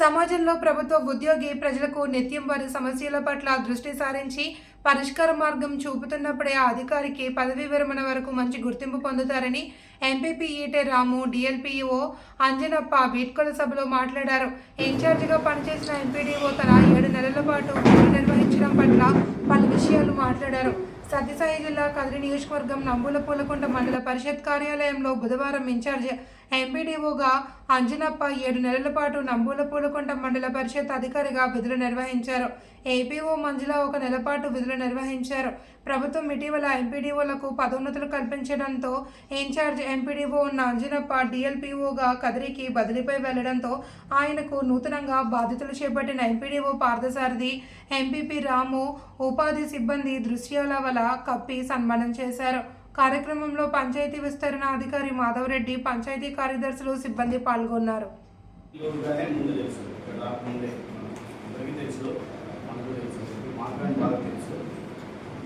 సమాజంలో ప్రభుత్వ ఉద్యోగి ప్రజలకు నిత్యం వారి సమస్యల పట్ల దృష్టి సారించి పరిష్కార మార్గం చూపుతున్నప్పుడే ఆ అధికారికి పదవీ విరమణ వరకు మంచి గుర్తింపు పొందుతారని ఎంపీపీ ఈటే రాము డిఎల్పీఓ అంజనప్ప వీడ్కోల సభలో మాట్లాడారు. ఇన్ఛార్జిగా పనిచేసిన ఎంపీడీఓ తన ఏడు నెలల పాటు నిర్వహించడం పట్ల పలు విషయాలు మాట్లాడారు. సత్యసాయి జిల్లా కదిరి నియోజకవర్గం నంబుల పూలకొండ మండల పరిషత్ కార్యాలయంలో బుధవారం ఇన్ఛార్జ్ ఎంపీడీఓగా అంజనప్ప ఏడు నెలల పాటు నంబూల పూలకొండ మండల పరిషత్ అధికారిగా విధులు నిర్వహించారు. ఏపీఓ మంజుల ఒక నెల పాటు విధులు నిర్వహించారు. ప్రభుత్వం ఇటీవల ఎంపీడీఓలకు పదోన్నతులు కల్పించడంతో ఇన్ఛార్జ్ ఎంపీడీఓ ఉన్న అంజనప్ప డిఎల్పీఓగా కదిరికి బదిలీపై వెళ్ళడంతో ఆయనకు నూతనంగా బాధ్యతలు చేపట్టిన ఎంపీడీఓ పార్థసారథి ఎంపీపీ రాము ఉపాధి సిబ్బంది దృశ్యాల వల్ల కప్పి సన్మానం చేశారు. కార్యక్రమంలో పంచాయతీ విస్తరణ అధికారి మాధవరెడ్డి పంచాయతీ కార్యదర్శులు సిబ్బంది పాల్గొన్నారు.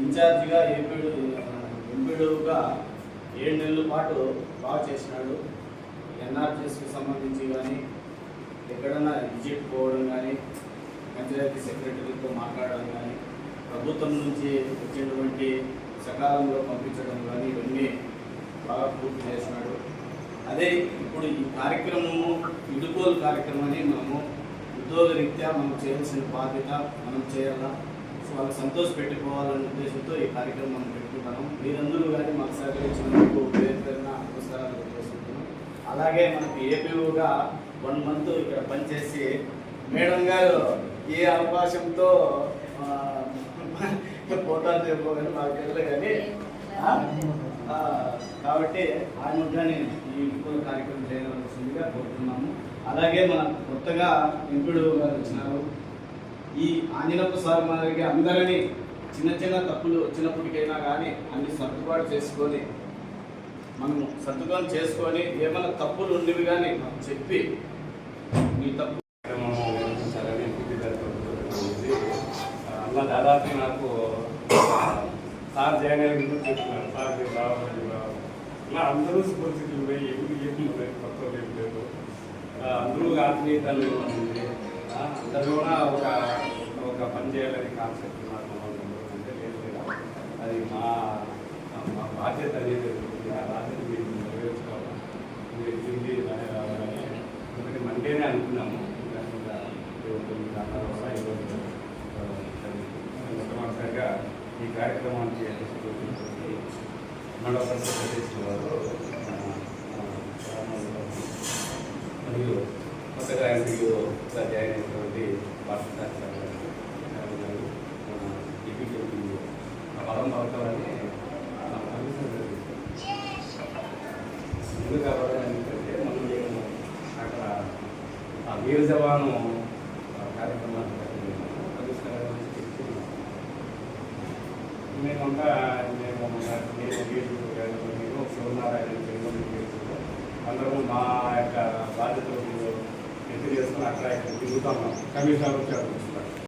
ఇన్ఛార్జిగా ఎంపీడు ఎంపీడుగా ఏడు నెలల పాటు బాగా చేసినాడు. ఎన్ఆర్జీఎస్కి సంబంధించి కానీ ఎక్కడన్నా విజిట్ పోవడం కానీ పంచాయతీ సెక్రటరీతో మాట్లాడడం కానీ ప్రభుత్వం నుంచి వచ్చినటువంటి సకాలంలో పంపించడం కానీ ఇవన్నీ బాగా పూర్తి చేసినాడు. అదే ఇప్పుడు ఈ కార్యక్రమము ఇడుకోలు కార్యక్రమాన్ని మనము ఉద్యోగ రీత్యా మనం చేయాల్సిన బాధ్యత మనం చేయాలా? సో వాళ్ళకి సంతోష పెట్టుకోవాలనే ఉద్దేశంతో ఈ కార్యక్రమం మనం పెట్టుకుంటాము మీరందరూ కానీ మాకు సహకరించినందుకు పేరు పేరున నమస్కారాలు అలాగే మనకి ఏపీఓగా వన్ మంత్ ఇక్కడ పనిచేసి మేడం గారు ఏ అవకాశంతో ఆ, పోతారు కానీ మాకు తెలియదు కానీ ఆ, కాబట్టి ఆయన కానీ ఈ ఇంకో కార్యక్రమం చేయవలసిందిగా కోరుతున్నాము. అలాగే మన కొత్తగా ఎంపీడు గారు వచ్చినారు. ఈ ఆంజనప్ప సార్ మాదిరిగా అందరినీ చిన్న చిన్న తప్పులు వచ్చినప్పటికైనా కానీ అన్ని సర్దుబాటు చేసుకొని మనము సర్దుబాటు చేసుకొని ఏమైనా తప్పులు ఉండేవి కానీ మనం చెప్పి మీ తప్పు అన్న నాకు సార్ జాయిన్ అయ్యే చెప్తున్నాను సార్ నేను రావాలి ఇలా అందరూ సుపరిస్థితులు ఉన్నాయి ఎప్పుడు ఏమి ఉన్నాయి కొత్త ఏం లేదు అందరూ ఆత్మీయతలు ఉంది ఆ, అందరూ కూడా ఒక ఒక పని చేయాలని కాన్సెప్ట్ నాకు అంటే లేదు అది మా బాధ్యత అనేది ఆ బాధ్యత ఈ కార్యక్రమానికి మండల పరిషత్ అధ్యక్షులు వారు మరియు కొత్తగా ఎంపీగా జాయిన్ అయినటువంటి భారత డిప్యూటీ పదం పలకాలని ఎందుకు కావాలి ఎందుకంటే మనం అక్కడ ఆ వీర జవాను ఆ కార్యక్రమాన్ని పెట్టినాము. పరిష్కారం చేసి మేమంతా మేము నేను నేను శివనారాయణ అందరము మా యొక్క బాధ్యతలు ఎత్తి చేసుకుని అక్కడ ఇక్కడ తిరుగుతాం కమిషనర్ వచ్చారు.